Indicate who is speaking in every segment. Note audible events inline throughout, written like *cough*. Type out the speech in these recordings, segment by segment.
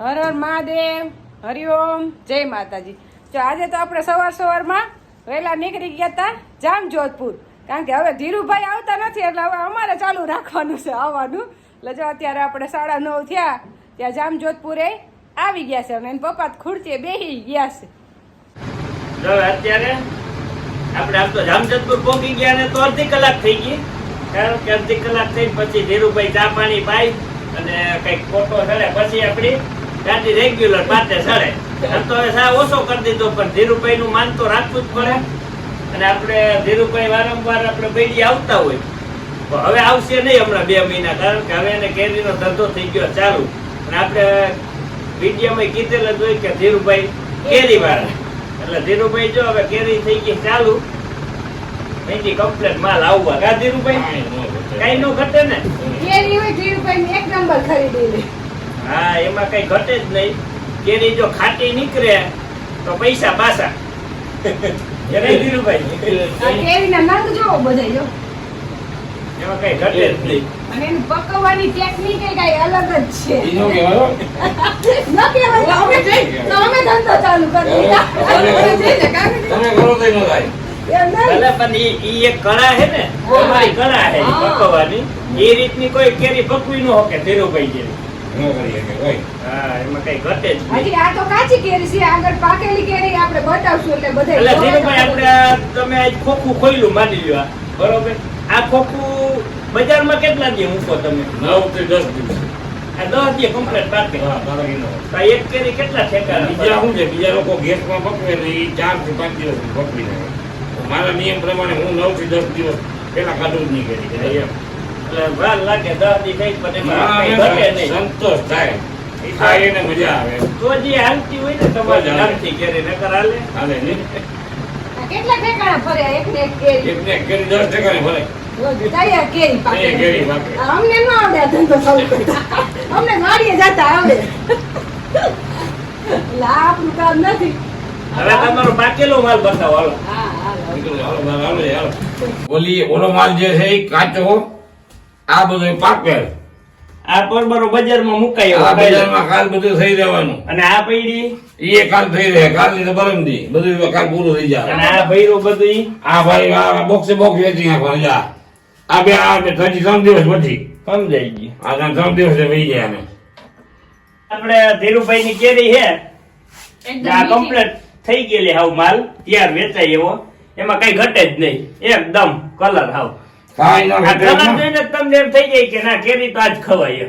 Speaker 1: હર હર મહાદેવ હરિઓમ જય માતાજી. જો આજે તો આપણે સવાર સવારમાં વહેલા નીકળી ગયા હતા જામ જોધપુર. કારણ કે હવે ધીરુભાઈ આવતા નથી, એટલે હવે અમારે ચાલુ રાખવાનું છે, આવવાનું. એટલે જો અત્યારે આપણે સાડા નવ થયા, ત્યાં જામ જોધપુરે આવી ગયા છે અને પપ્પા ખુરચે બેસી ગયા છે.
Speaker 2: અત્યારે આપણે આમ તો જામજતપુર પહોંચી ગયા ને તો અડધી કલાક થઈ ગઈ. કારણ કે અડધી કલાક થઈ પછી ધીરુભાઈ ચા પાણી પાઈ અને કંઈક ફોટો ચડે પછી આપણી ગાડી રેગ્યુલર પાતે ચડે. આમ તો હવે સા ઓછો કરી દીધો પણ ધીરુભાઈ નું માન તો રાખવું જ પડે. અને આપણે ધીરુભાઈ વારંવાર આપણે બેડી આવતા હોય. તો હવે આવશે નહીં હમણાં બે મહિના કારણ કે હવે એને કેરીનો ધંધો થઈ ગયો ચાલુ. અને આપણે વિડીયોમાં કીધેલ જ હોય કે ધીરુભાઈ કેરી વાળા એટલે ધીરુભાઈ જો હવે કેરી થઈ ગઈ ચાલુ અહીંથી કમ્પ્લેટ માલ આવવા. કા ધીરુભાઈ? કઈ નો ઘટે ને
Speaker 1: કેરી હોય ધીરુભાઈ એક નંબર ખરીદી લે.
Speaker 2: હા એમાં કઈ ઘટે જ નહીં. કેરી જો ખાટી નીકળે તો પૈસા પાછા. *laughs* એ ધીરુભાઈ
Speaker 1: કેરીના નંગ જોવો બધા જો.
Speaker 2: એમાં કઈ ઘટે જ નહીં.
Speaker 1: અને એનું પકવવાની ટેકનિક કઈ અલગ જ છે.
Speaker 3: ઈનો કહેવાયો?
Speaker 1: ન કહેવાય અમે જઈ- તો અમે ધંધો ચાલુ કરી દીધા. અમે જઈને કાઢી
Speaker 3: તમે કરો તો ન થાય.
Speaker 1: દીધા. એમ નહીં.
Speaker 2: ભલે પણ ઈ ઈ એક કળા હે ને તમારી કળા
Speaker 1: હે.
Speaker 2: પકવવાની. એ રીતની કોઈ કેરી પકવી ન હોકે ધીરુભાઈ જેવી.
Speaker 3: ન કરી શકે, હોય.
Speaker 2: હા એમાં કઈ ઘટે જ નહીં.
Speaker 1: હજી આ તો કાચી કેરી છે આગળ પાકેલી કેરી આપણે બતાવશું એટલે બધા
Speaker 2: એટલે ધીરુભાઈ આપણે તમે આજ ખોખું ખોલ્યું માની લ્યો બરોબર? આ ખોખું બજારમાં કેટલા દી મૂકો તમે?
Speaker 3: નવથી દસ દિવસ.
Speaker 2: આ દસ દી કમ્પ્લીટ
Speaker 3: હા,
Speaker 2: એક કેરી કેટલા ઠેકા
Speaker 3: બીજા શું છે? બીજા લોકો ગેસમાં પકવે ને એ ચારથી પાંચ દિવસ પકવી નાખે. મારા નિયમ પ્રમાણે હું નવથી દસ દિવસ પેલા કાઢું જ નહીં કરી. એમ.
Speaker 2: એટલે લાગે દસ દી પણ એમાં
Speaker 3: હા,
Speaker 2: કઈ
Speaker 3: એમ
Speaker 2: ઘટે નહીં.
Speaker 3: સંતોષ થાય. ઈ મજા આવે.
Speaker 2: તો જે હાલતી હોય ને તમારે
Speaker 3: મજા આવે.
Speaker 2: નકર હાલે.
Speaker 3: હાલે નહીં
Speaker 1: કેટલા ઠેકાણા ફર્યા એક ને એક કેરી.
Speaker 3: એક કરી દસ ટકા ને ભલે
Speaker 1: કેરી પાકે.
Speaker 3: તૈયાર કેરી
Speaker 1: અમને ન આવડે ધંધો અમને વાડીએ જતા આવડે એટલે કામ નથી.
Speaker 2: હવે તમારો પાકેલો માલ બતાવો હાલો.
Speaker 3: ઓલી ઓલો માલ જે છે એ કાચો આ બધું પાકે
Speaker 2: આ પરબરો બજારમાં મુકાય
Speaker 3: આ બજારમાં કાલ બધું થઈ જવાનું.
Speaker 2: અને આ પૈડી?
Speaker 3: એ કાલ થઈ રહે કાલની તો પરમ દી બધું કાલ પૂરું થઈ જાય.
Speaker 2: અને આ ભૈરો બધું
Speaker 3: આ ભાઈ આ બોક્સે બોક્સ વેચી નાખવાનું જા. આ બે આ બે ત્રણ ત્રણ દિવસ પછી.
Speaker 2: સમજાઈ ગયું.
Speaker 3: આ ત્રણ દિવસ વહી જાય અમે
Speaker 2: આપણે ધીરુભાઈ ની કેરી છે. આ. કમ્પ્લીટ થઈ ગયેલી હાવ માલ. તૈયાર વેચાય એવો એમાં કઈ ઘટે જ નહીં. એકદમ કલર હાવ.
Speaker 3: એમાં.
Speaker 2: તમને એમ થઈ જાય કે ના કેરી તો આજ ખવાય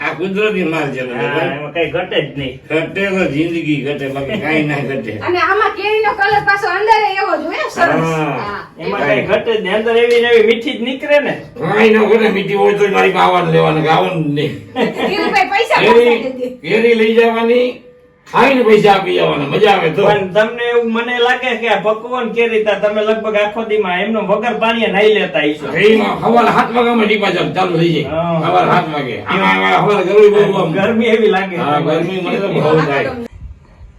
Speaker 3: આ કુદરતી માલ છે બધો
Speaker 2: હા,
Speaker 3: ભાઈ.
Speaker 2: એમાં કઈ ઘટે જ નહીં
Speaker 3: ઘટે તો જિંદગી ઘટે બાકી કાંઈ ના ઘટે
Speaker 1: અને આમાં કેરીનો કલર પાછો અંદર એવો જ હોય સરસ
Speaker 3: હા.
Speaker 1: હા.
Speaker 2: એમાં કઈ ઘટે જ નહીં અંદર એવી એવી મીઠી જ નીકળે ને
Speaker 3: કાંઈ ન ઘટે મીઠી હોય તો મારી આવવાનું લેવાનું નહીં
Speaker 1: પૈસા દે.
Speaker 3: કેરી લઈ જવાની ખાઈને પૈસા આપી જવાના મજા આવે તો.
Speaker 2: પણ તમને એવું મને લાગે કે પકવાન કેરી તા તમે લગભગ આખો દીમાં એમનો વગર પાણી નાઈ લેતા હશો.
Speaker 3: એમાં સવારે સાત વાગ્યામાં ટીપા ચાલુ ચાલુ થઈ જાય.
Speaker 2: હા.
Speaker 3: હાથ વાગે. આમાં ગરમી બહુ
Speaker 2: ગરમી એવી લાગે.
Speaker 3: હા ગરમી મને તો બહુ થાય.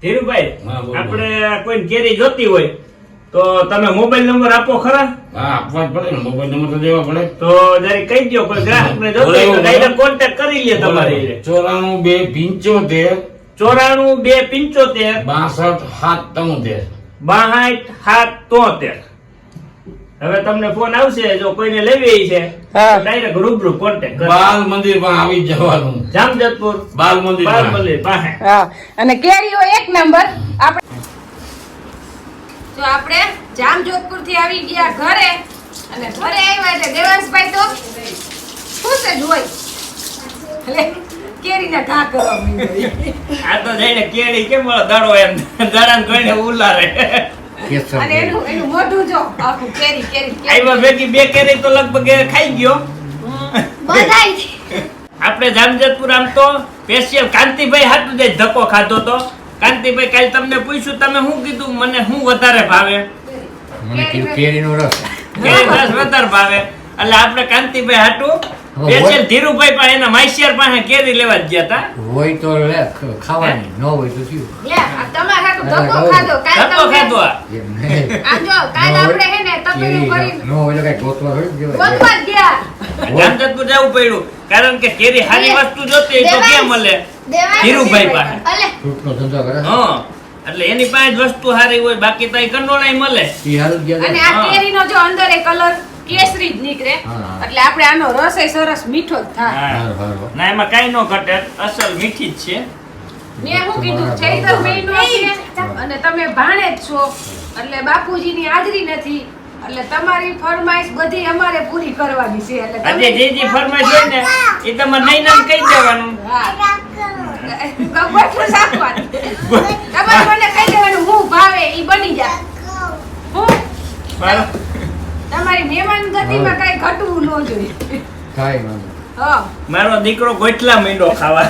Speaker 2: ધીરુભાઈ આપણે કોઈ કેરી જોતી હોય તો તમે મોબાઈલ નંબર આપો ખરા?
Speaker 3: હા આપવા જ પડે ને. મોબાઈલ નંબર તો દેવા પડે.
Speaker 2: તો જરી કહી દો કોઈ ગ્રાહક ને જોતો હોય તો ડાયરેક્ટ કોન્ટેક્ટ કરી લે તમારે.
Speaker 3: ચોરાણું બે પંચોતેર
Speaker 2: ચોરાણું બે પિંચોતેર
Speaker 3: બાસઠ સાત તોતેર.
Speaker 2: બાહાઠ સાત તોતેર. હવે તમને ફોન આવશે જો કોઈને લેવી છે ડાયરેક્ટ રૂબરૂ કોન્ટેક્ટ
Speaker 3: બાલ મંદિર પણ આવી જવાનું.
Speaker 2: જામજતપુર.
Speaker 3: બાલ મંદિર
Speaker 2: બાલ મંદિર પાસે.
Speaker 1: હા. અને કેરીઓ એક નંબર. આપણે તો આપણે જામજોધપુરથી આવી ગયા ઘરે અને ઘરે આવ્યા એટલે દેવાંશભાઈ તો ખુશ જ હોય. એટલે કેરીના ઘા કરવા.
Speaker 2: આ તો જઈને કેરી કેમ દડો એમ દડાને જોઈને ઉલારે.
Speaker 1: અને એનું એનું મોઢું જો આખું કેરી કેરી કેરી.
Speaker 2: ભેગી બે કેરી તો લગભગ ખાઈ ગયો.
Speaker 1: બધાય.
Speaker 2: આપણે જામજતપુર આમ તો સ્પેશિયલ કાંતિભાઈ હાટુ જ ધક્કો ખાધો તો. કાંતિભાઈ કાલે તમને પૂછ્યું તમે શું કીધું? મને શું વધારે ભાવે?
Speaker 4: મને કેરીનો રસ.
Speaker 2: કેરી રસ વધારે ભાવે. એટલે આપણે કાંતિભાઈ હાટુ સ્પેશિયલ ધીરુભાઈ પાસે એના માઈસિયર પાસે કેરી લેવા ગયા હતા
Speaker 4: હોય તો લે ખાવાની. ન હોય તો શું?
Speaker 1: લે તમારે હાટુ ધક્કો ખાધો. કાલ
Speaker 2: ધક્કો ખાધો આ.
Speaker 1: જો કાલ આપણે હે ને તપેલું
Speaker 4: કેરી ન હોય તો કઈ ગોતવા હોય.
Speaker 1: ગોતવા ગયા.
Speaker 2: જામજતપુર જવું પડ્યું. કારણ કે કેરી સારી વસ્તુ જોતી તો ક્યાં મળે ધીરુભાઈ પાસે.
Speaker 4: ફ્રૂટનો ધંધો કરે?
Speaker 2: હા. એટલે એની પાસે વસ્તુ સારી હોય બાકી તો કંડોળાય મળે.
Speaker 4: ઈ હારું ગયા
Speaker 1: અને આ કેરીનો જો અંદર એ કલર કેસરી જ નીકળે. એટલે આપણે આનો રસ એ સરસ મીઠો જ થાય.
Speaker 2: ના એમાં કાંઈ નો ઘટે. અસલ મીઠી જ છે.
Speaker 1: મેં શું કીધું? ચૈત્ર મહિનો છે અને તમે ભાણે જ છો. એટલે બાપુજીની હાજરી નથી. એટલે તમારી ફરમાઈશ બધી અમારે પૂરી કરવાની છે. એટલે તમે
Speaker 2: જે જે ફરમાઈશ હોય ને એ તમારે નહીં નામ કહી દેવાનું.
Speaker 1: હા. ગોઠવું તમારે મને કહી દેવાનું હું ભાવે એ બની જાય. હું?
Speaker 2: બરાબર?
Speaker 1: તમારી મહેમાન ગતિમાં કઈ ઘટવું ન જોઈએ.
Speaker 4: કાંઈ વાંધો
Speaker 2: મારો દીકરો ગોઠલા મીંડો ખાવા.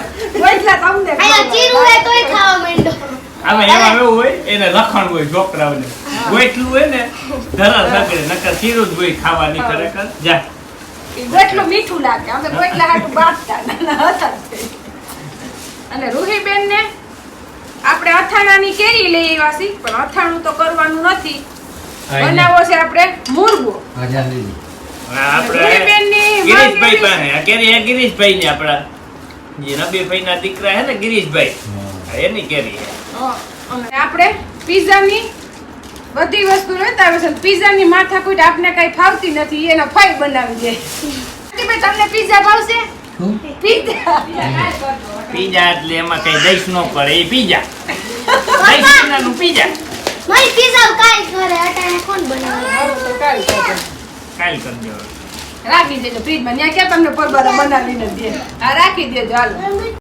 Speaker 1: એટલા તમને
Speaker 2: આમાં એમાં એવું હોય એને લખણ હોય છોકરાઓને. ગોઠલું હોય ને ધરા સગડે નકર ચીરું જ હોય ખાવાની ખરેખર જા.
Speaker 1: ગોટલું મીઠું લાગે. અમે ગોટલા હાટું બાફતા નાના હતા. અને રૂહીબેન ને આપણે અથાણાની કેરી લઈ આવ્યા છીએ પણ અથાણું તો કરવાનું નથી. બનાવો છે આપણે મુરગો.
Speaker 4: આઝાદ લીધી.
Speaker 2: આપણે
Speaker 1: રૂહીબેનની
Speaker 2: ગિરીશભાઈ પાસે. કેરી ગિરીશભાઈ ને આપણા. જે નબીભાઈ ના દીકરા હે ને ગિરીશભાઈ. એની કેરી છે
Speaker 1: હા, અને બધી વસ્તુ લેતા આવે છે પીઝાની માથાકૂટ આપને કઈ ફાવતી નથી એનો ફાઈ બનાવી દે. ભાઈ તમને પીઝા ભાવશે? પીઝા.
Speaker 2: પીઝા એટલે એમાં કઈ દઈશ ન પડે એ પીઝા. દઈશ પીઝા.
Speaker 5: મારી પિઝા કાલ ઘરે અટાણે કોણ બનાવે?
Speaker 1: હારું તો કાલ
Speaker 2: કાલ કરી દેવાનું
Speaker 1: રાખી દેજો ફ્રીજમાં ત્યાં ક્યાં તમને પરબારા બનાવીને દે? આ રાખી દેજો હાલો.